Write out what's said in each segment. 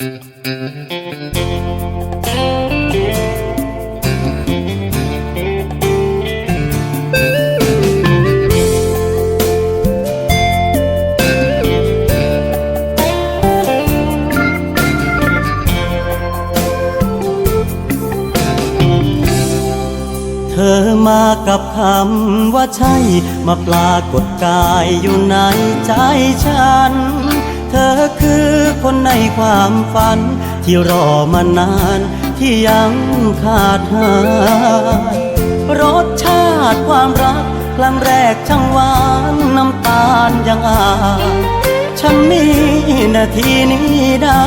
เธอมากับคำว่าใช่ มาปรากฏกายอยู่ในใจฉัน เธอคือคนในความฝัน ที่รอมานานที่ยังขาดหายรสชาติความรักครั้งแรกช่างหวานน้ำตาลยังอาฉันมีนาทีนี้ได้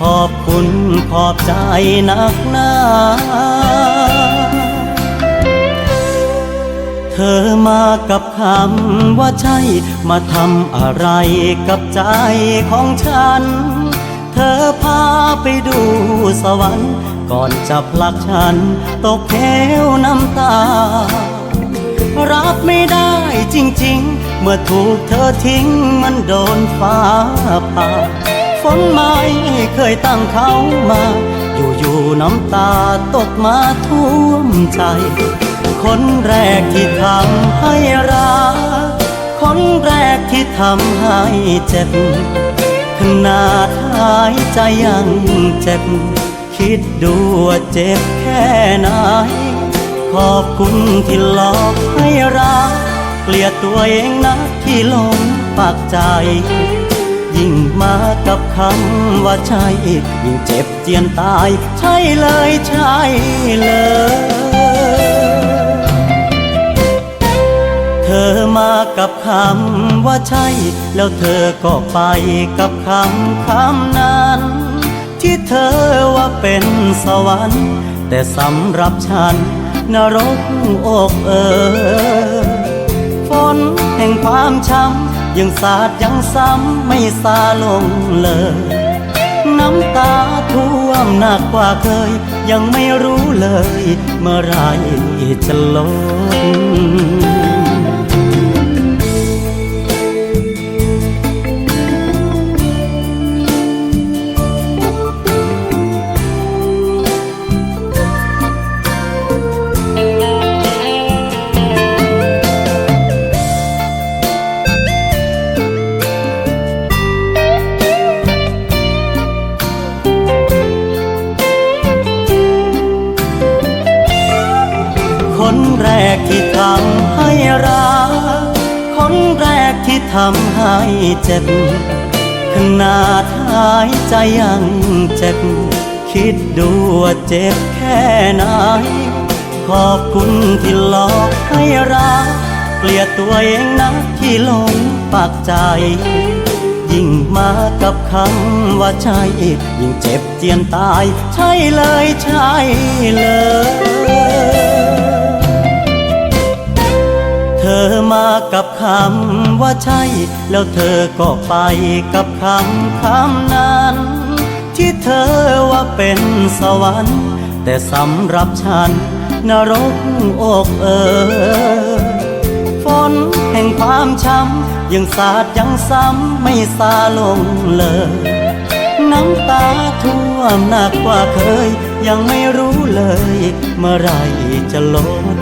ขอบคุณขอบใจนักหนา ธอมากับคำว่าใช่ มาทำอะไรกับใจของฉัน เธอพาไปดูสวรรค์ก่อนจะผลักฉัน ตกเหวน้ำตา รับไม่ได้จริง ๆ เมื่อถูกเธอทิ้งมันโดนฟ้าผ่า นไม่เคยตั้งเขามา อยู่ๆน้ำตาตกมาท่วมใจ คนแรกที่ทำให้รัก คนแรกที่ทำให้เจ็บขนาดหายใจยังเจ็บ คิดดูว่าเจ็บแค่ไหน ขอบคุณที่หลอกให้รัก เกลียดตัวเองนะที่ลงปักใจ ยิ่งมากับคำว่าใช่ ยิ่งเจ็บเจียนตาย ใช่เลยใช่เลยเธอมากับคำว่าใช่ แล้วเธอก็ไปกับคำคำนั้น ที่เธอว่าเป็นสวรรค์ แต่สำหรับฉันนรกอกเออฝนแห่งความช้ำ ยังสาดยังซ้ำไม่ซาลงเลย น้ำตาท่วมหนักกว่าเคย ยังไม่รู้เลย เมื่อไรจะลด คนแรกที่ทำให้รัก คนแรกที่ทำให้เจ็บ ขนาดหายใจยังเจ็บ คิดดูว่าเจ็บแค่ไหน ขอบคุณที่หลอกให้รัก เกลียดตัวเองนะที่หลงปักใจ ยิ่งมากับคำว่าใช่ ยิ่งเจ็บเจียนตาย ใช่เลยใช่เลย กับคำว่าใช่ แล้วเธอก็ไปกับคำคำนั้น ที่เธอว่าเป็นสวรรค์ แต่สำหรับฉันนรกอกเออฝนแห่งความช้ำยังสาดยังซ้ำไม่ซาลงเลยน้ำตาท่วมหนักกว่าเคย ยังไม่รู้เลย เมื่อไรจะลด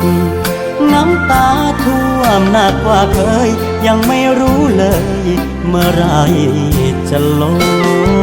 น้ำตาท่ว มหนักกว่าเคย ยังไม่รู้เลย เมื่อไรจะลง